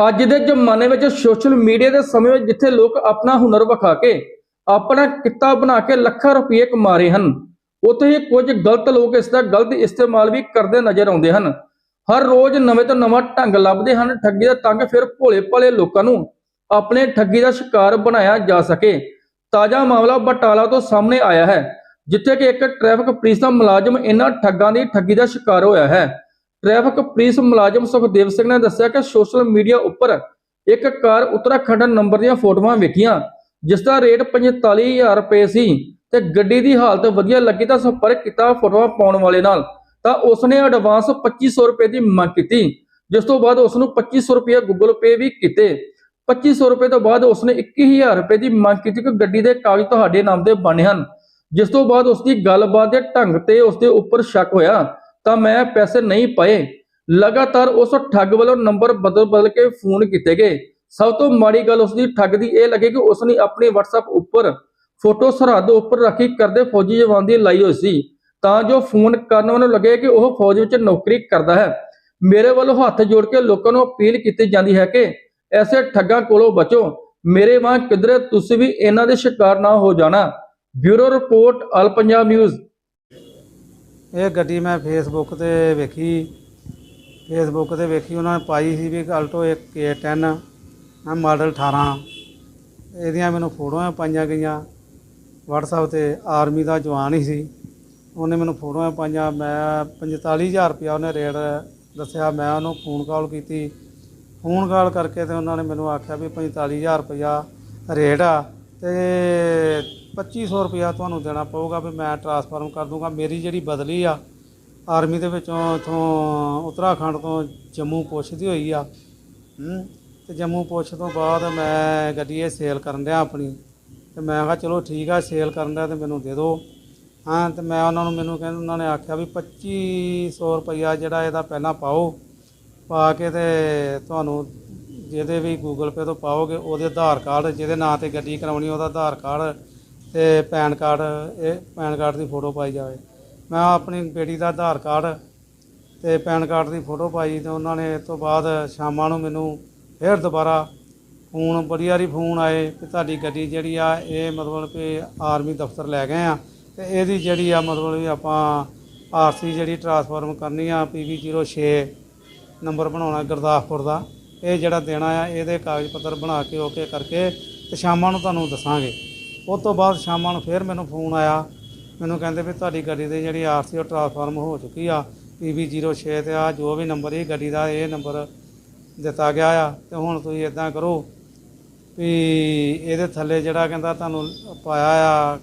ਅੱਜ ਦੇ ਜ਼ਮਾਨੇ ਵਿੱਚ ਸੋਸ਼ਲ ਮੀਡੀਆ ਦੇ ਸਮੇਂ ਵਿੱਚ ਜਿੱਥੇ ਲੋਕ ਆਪਣਾ ਹੁਨਰ ਵਿਖਾ ਕੇ, ਆਪਣਾ ਕਿੱਤਾ ਬਣਾ ਕੇ ਲੱਖਾਂ ਰੁਪਏ ਕਮਾ ਰਹੇ ਹਨ, ਉੱਥੇ ਹੀ ਕੁਝ ਗਲਤ ਲੋਕ ਇਸ ਦਾ ਗਲਤ ਇਸਤੇਮਾਲ ਵੀ ਕਰਦੇ ਨਜ਼ਰ ਆਉਂਦੇ ਹਨ। ਹਰ ਰੋਜ਼ ਨਵੇਂ ਤੋਂ ਨਵਾਂ ਢੰਗ ਲੱਭਦੇ ਹਨ, ਠੱਗੀ ਦਾ ਤੰਗ ਫਿਰ ਭੋਲੇ ਭਾਲੇ ਲੋਕਾਂ ਨੂੰ ਆਪਣੇ ਠੱਗੀ ਦਾ ਸ਼ਿਕਾਰ ਬਣਾਇਆ ਜਾ ਸਕੇ। ਤਾਜ਼ਾ ਮਾਮਲਾ ਬਟਾਲਾ ਤੋਂ ਸਾਹਮਣੇ ਆਇਆ ਹੈ, ਜਿੱਥੇ ਕਿ ਇੱਕ ਟ੍ਰੈਫਿਕ ਪੁਲਿਸ ਦਾ ਮੁਲਾਜ਼ਮ ਇਹਨਾਂ ਠੱਗਾਂ ਦੀ ਠੱਗੀ ਦਾ ਸ਼ਿਕਾਰ ਹੋਇਆ ਹੈ। ਟ੍ਰੈਫਿਕ ਪੁਲਿਸ ਮੁਲਾਜ਼ਮ ਸੁਖਦੇਵ ਸਿੰਘ ਨੇ ਦੱਸਿਆ ਕਿ ਸੋਸ਼ਲ ਮੀਡੀਆ ਉੱਪਰ ਇੱਕ ਕਾਰ ਉੱਤਰਾਖੰਡ ਨੰਬਰ ਦੀਆਂ ਫੋਟੋਆਂ ਵੇਖੀਆਂ, ਜਿਸ ਦਾ ਰੇਟ 45000 ਰੁਪਏ ਸੀ ਤੇ ਗੱਡੀ ਦੀ ਹਾਲਤ ਵਧੀਆ ਲੱਗੀ ਤਾਂ ਸੰਪਰਕ ਕੀਤਾ ਫੋਟੋਆਂ ਪਾਉਣ ਵਾਲੇ ਨਾਲ। ਤਾਂ ਉਸਨੇ ਐਡਵਾਂਸ 2500 ਰੁਪਏ ਦੀ ਮੰਗ ਕੀਤੀ, ਜਿਸ ਤੋਂ ਬਾਅਦ ਉਸ ਨੂੰ 2500 ਰੁਪਏ ਗੂਗਲ ਪੇ ਵੀ ਕੀਤੇ। 2500 ਰੁਪਏ ਤੋਂ ਬਾਅਦ ਉਸਨੇ 21000 ਰੁਪਏ ਦੀ ਮੰਗ ਕੀਤੀ ਕਿ ਗੱਡੀ ਦੇ ਕਾਗਜ਼ ਤੁਹਾਡੇ ਨਾਮ ਤੇ ਬਣੇ ਹਨ, ਜਿਸ ਤੋਂ ਬਾਅਦ ਉਸ ਦੀ ਗੱਲਬਾਤ ਦੇ ਢੰਗ ਤੇ ਉਸ ਦੇ ਉੱਪਰ ਸ਼ੱਕ ਹੋਇਆ। ਤਾਂ ਮੈਂ ਪੈਸੇ ਨਹੀਂ ਪਾਏ। ਲਗਾਤਾਰ ਉਸ ਠੱਗ ਵੱਲੋਂ ਨੰਬਰ ਬਦਲ ਬਦਲ ਕੇ ਫੋਨ ਕੀਤੇ ਗਏ। ਸਭ ਤੋਂ ਮਾੜੀ ਗੱਲ ਉਸ ਦੀ ਠੱਗ ਦੀ ਇਹ ਲੱਗੀ ਕਿ ਉਸ ਨੇ ਆਪਣੀ WhatsApp ਉੱਪਰ ਫੋਟੋ ਸਰਹੱਦ ਉੱਪਰ ਰੱਖੀ ਕਰਦੇ ਫੌਜੀ ਜਵਾਨ ਦੀ ਲਾਈ ਹੋਈ ਸੀ। ਤਾਂ ਜੋ ਫੋਨ ਕਰਨ ਵਾਲੇ ਲੱਗੇ ਕਿ ਉਹ ਫੌਜ ਵਿੱਚ ਨੌਕਰੀ ਕਰਦਾ ਹੈ। ਮੇਰੇ ਵੱਲੋਂ ਹੱਥ ਜੋੜ ਕੇ ਲੋਕਾਂ ਨੂੰ ਅਪੀਲ ਕੀਤੀ ਜਾਂਦੀ ਹੈ ਕਿ ਐਸੇ ਠੱਗਾਂ ਕੋਲੋਂ ਬਚੋ। ਮੇਰੇ ਵਾਂ ਕਿਧਰੇ ਤੁਸੀਂ ਵੀ ਇਹਨਾਂ ਦੇ ਸ਼ਿਕਾਰ ਨਾ ਹੋ ਜਾਣਾ। Bureau report, all Punjab news. ਇਹ ਗੱਡੀ ਮੈਂ ਫੇਸਬੁੱਕ ਤੇ ਵੇਖੀ। ਫੇਸਬੁੱਕ ਤੇ ਵੇਖੀ, ਉਹਨਾਂ ਨੇ ਪਾਈ ਸੀ ਵੀ ਅਲਟੋ ਇੱਕ K10 ਆ ਮਾਡਲ 18 ਇਹਦੀਆਂ ਮੈਨੂੰ ਫੋਟੋਆਂ ਪਾਈਆਂ ਗਈਆਂ। WhatsApp ਤੇ ਆਰਮੀ ਦਾ ਜਵਾਨ ਹੀ ਸੀ। ਉਹਨੇ ਮੈਨੂੰ ਫੋਟੋਆਂ ਪਾਈਆਂ। ਮੈਂ 45000 ਰੁਪਇਆ ਉਹਨੇ ਰੇਟ ਦੱਸਿਆ। ਮੈਂ ਉਹਨੂੰ ਫੋਨ ਕਾਲ ਕੀਤੀ। ਫੋਨ ਕਾਲ ਕਰਕੇ ਤੇ ਉਹਨਾਂ ਨੇ ਮੈਨੂੰ ਆਖਿਆ ਵੀ 45000 ਰੁਪਇਆ ਰੇਟ ਆ। ਤੇ 2500 ਰੁਪਇਆ ਤੁਹਾਨੂੰ ਦੇਣਾ ਪਊਗਾ, ਵੀ ਮੈਂ ਟਰਾਂਸਫਰਮ ਕਰ ਦੂੰਗਾ। ਮੇਰੀ ਜਿਹੜੀ ਬਦਲੀ ਆ ਆਰਮੀ ਦੇ ਵਿੱਚੋਂ ਇਥੋਂ ਉੱਤਰਾਖੰਡ ਤੋਂ ਜੰਮੂ ਪੁੱਛਦੀ ਹੋਈ ਆ। ਹੂੰ, ਤੇ ਜੰਮੂ ਪੁੱਛ ਤੋਂ ਬਾਅਦ ਮੈਂ ਗੱਡੀ ਇਹ ਸੇਲ ਕਰਨ ਡਿਆ ਆਪਣੀ। ਤੇ ਮੈਂ ਕਿਹਾ, ਚਲੋ ਠੀਕ ਆ ਸੇਲ ਕਰਨ ਦਾ ਤੇ ਮੈਨੂੰ ਦੇ ਦਿਓ ਹਾਂ, ਤੇ ਮੈਂ ਉਹਨਾਂ ਨੂੰ ਮੈਨੂੰ ਕਹਿੰਦੇ, ਉਹਨਾਂ ਨੇ ਆਖਿਆ ਵੀ 2500 ਰੁਪਇਆ ਜਿਹੜਾ ਇਹਦਾ ਪਹਿਲਾਂ ਪਾਓ, ਪਾ ਕੇ ਤੇ ਤੁਹਾਨੂੰ ਜਿਹਦੇ ਵੀ ਗੂਗਲ ਪੇ ਤੋਂ ਪਾਓਗੇ, ਉਹਦੇ ਆਧਾਰ ਕਾਰਡ, ਜਿਹਦੇ ਨਾਂ ਤੇ ਗੱਡੀ ਕਰਾਉਣੀ, ਉਹਦਾ ਆਧਾਰ ਕਾਰਡ ਤੇ ਪੈਨ ਕਾਰਡ, ਇਹ ਪੈਨ ਕਾਰਡ ਦੀ ਫੋਟੋ ਪਾਈ ਜਾਵੇ। ਮੈਂ ਆਪਣੀ ਬੇਟੀ ਦਾ ਆਧਾਰ ਕਾਰਡ ਤੇ ਪੈਨ ਕਾਰਡ ਦੀ ਫੋਟੋ ਪਾਈ ਤੇ ਉਹਨਾਂ ਨੇ ਇਸ ਤੋਂ ਬਾਅਦ ਸ਼ਾਮਾਂ ਨੂੰ ਮੈਨੂੰ ਫਿਰ ਦੁਬਾਰਾ ਫੋਨ ਬੜੀ ਵਾਰੀ ਫੋਨ ਆਏ ਕਿ ਤੁਹਾਡੀ ਗੱਡੀ ਜਿਹੜੀ ਆ, ਇਹ ਮਤਲਬ ਕਿ ਆਰਮੀ ਦਫ਼ਤਰ ਲੈ ਗਏ ਆ ਤੇ ਇਹਦੀ ਜਿਹੜੀ ਆ ਮਤਲਬ ਵੀ ਆਪਾਂ ਆਰਸੀ ਜਿਹੜੀ ਟਰਾਂਸਫਾਰਮ ਕਰਨੀ ਆ PV06 ਨੰਬਰ ਬਣਾਉਣਾ ਗੁਰਦਾਸਪੁਰ ਦਾ। ਇਹ ਜਿਹੜਾ ਦੇਣਾ ਆ, ਇਹਦੇ ਕਾਗਜ਼ ਪੱਤਰ ਬਣਾ ਕੇ ਓਕੇ ਕਰਕੇ ਤੇ ਸ਼ਾਮਾਂ ਨੂੰ ਤੁਹਾਨੂੰ ਦੱਸਾਂਗੇ। ਉਸ ਤੋਂ ਬਾਅਦ ਸ਼ਾਮਾਂ ਨੂੰ ਫਿਰ ਮੈਨੂੰ ਫੋਨ ਆਇਆ। ਮੈਨੂੰ ਕਹਿੰਦੇ ਵੀ ਤੁਹਾਡੀ ਗੱਡੀ ਦੀ ਜਿਹੜੀ ਆਰਸੀ ਉਹ ਟਰਾਂਸਫਾਰਮ ਹੋ ਚੁੱਕੀ ਆ। PV06 ਤੇ ਆ, ਜੋ ਵੀ ਨੰਬਰ ਇਹ ਗੱਡੀ ਦਾ ਇਹ ਨੰਬਰ ਦਿੱਤਾ ਗਿਆ ਆ। ਤੇ ਹੁਣ ਤੁਸੀਂ ਇਦਾਂ ਕਰੋ ਵੀ ਇਹਦੇ ਥੱਲੇ ਜਿਹੜਾ ਕਹਿੰਦਾ ਤੁਹਾਨੂੰ ਪਾਇਆ ਆ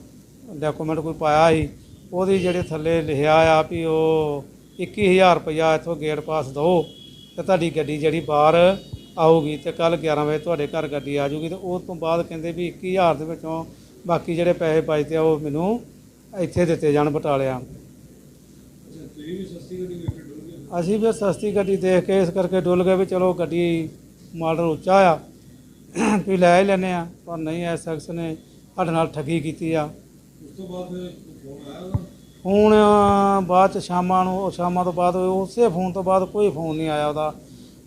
ਡਾਕੂਮੈਂਟ ਕੋਈ ਪਾਇਆ ਸੀ, ਉਹਦੀ ਜਿਹੜੇ ਥੱਲੇ ਲਿਖਿਆ ਆ ਵੀ ਉਹ 21000 ਰੁਪਇਆ ਇੱਥੋਂ ਗੇਟ ਪਾਸ ਦਿਓ ਤੇ ਤੁਹਾਡੀ ਗੱਡੀ ਜਿਹੜੀ ਬਾਹਰ ਆਊਗੀ ਤੇ ਕੱਲ 11 ਵਜੇ ਤੁਹਾਡੇ ਘਰ ਗੱਡੀ ਆ ਜਾਊਗੀ ਤੇ ਉਸ ਤੋਂ ਬਾਅਦ ਕਹਿੰਦੇ ਵੀ 21000 ਦੇ ਵਿੱਚੋਂ ਬਾਕੀ ਜਿਹੜੇ ਪੈਸੇ ਬਚਦੇ ਆ ਉਹ ਮੈਨੂੰ ਇੱਥੇ ਦਿੱਤੇ ਜਾਣ ਬਟਾਲਿਆ। ਅਸੀਂ ਵੀ ਸਸਤੀ ਗੱਡੀ ਦੇਖ ਕੇ ਇਸ ਕਰਕੇ ਡੁੱਲ ਗਏ ਵੀ ਚਲੋ ਗੱਡੀ ਮਾਡਲ ਉੱਚਾ ਆ। ਵੀ ਲੈ ਹੀ ਲੈਨੇ ਆ ਪਰ ਨਹੀਂ ਐ ਸ਼ਖਸ ਨੇ ਸਾਡੇ ਨਾਲ ਠੱਗੀ ਕੀਤੀ ਆ। ਫੋਨ ਬਾਅਦ ਚ ਸ਼ਾਮਾਂ ਨੂੰ ਉਹ ਸ਼ਾਮਾਂ ਤੋਂ ਬਾਅਦ ਉਸੇ ਫੋਨ ਤੋਂ ਬਾਅਦ ਕੋਈ ਫੋਨ ਨਹੀਂ ਆਇਆ ਉਹਦਾ।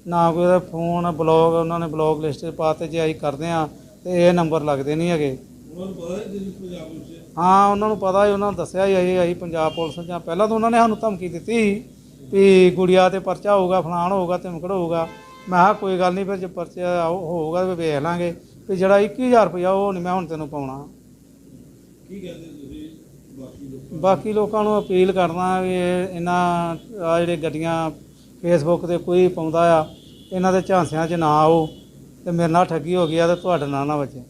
ਨਾ ਕੋਈ ਉਹਦਾ ਫੋਨ ਬਲੌਗ ਉਹਨਾਂ ਨੇ ਬਲੌਗ ਲਿਸਟ 'ਚ ਪਾਤੇ ਜੇ ਅਸੀਂ ਕਰਦੇ ਆ ਤੇ ਇਹ ਨੰਬਰ ਲੱਗਦੇ ਨਹੀਂ ਹੈਗੇ। ਹਾਂ ਉਹਨਾਂ ਨੂੰ ਪਤਾ ਹੀ ਉਹਨਾਂ ਨੂੰ ਦੱਸਿਆ ਹੀ ਅਸੀਂ ਅਸੀਂ ਪੰਜਾਬ ਪੁਲਿਸ ਜਾਂ ਪਹਿਲਾਂ ਤਾਂ ਉਹਨਾਂ ਨੇ ਸਾਨੂੰ ਧਮਕੀ ਦਿੱਤੀ ਸੀ ਵੀ ਗੁੜੀਆ ਤੇ ਪਰਚਾ ਹੋਊਗਾ ਫਲਾਣ ਹੋਊਗਾ ਧਮਕੜ ਹੋਊਗਾ। ਮੈਂ ਕਿਹਾ ਕੋਈ ਗੱਲ ਨਹੀਂ ਫਿਰ ਜੇ ਪਰਚਾ ਆਊ- ਹੋਊਗਾ ਤੇ ਵੇਖ ਲਾਂਗੇ। ਵੀ ਜਿਹੜਾ 21000 ਰੁਪਇਆ ਉਹ ਨਹੀਂ ਮੈਂ ਹੁਣ ਤੈਨੂੰ ਪਾਉਣਾ। ਬਾਕੀ ਲੋਕਾਂ ਨੂੰ? ਅਪੀਲ ਕਰਦਾ ਵੀ ਇਹ- ਇਹਨਾਂ ਆ ਜਿਹੜੇ ਗੱਡੀਆਂ ਫੇਸਬੁੱਕ ਤੇ ਕੋਈ ਪਾਉਂਦਾ ਆ ਇਹਨਾਂ ਦੇ ਝਾਂਸਿਆਂ 'ਚ ਨਾ ਆਓ। ਤੇ ਮੇਰੇ ਨਾਲ ਠੱਗੀ ਹੋ ਗਈ ਆ ਤੇ ਤੁਹਾਡੇ ਨਾਲ ਨਾ ਵੱਜੇ।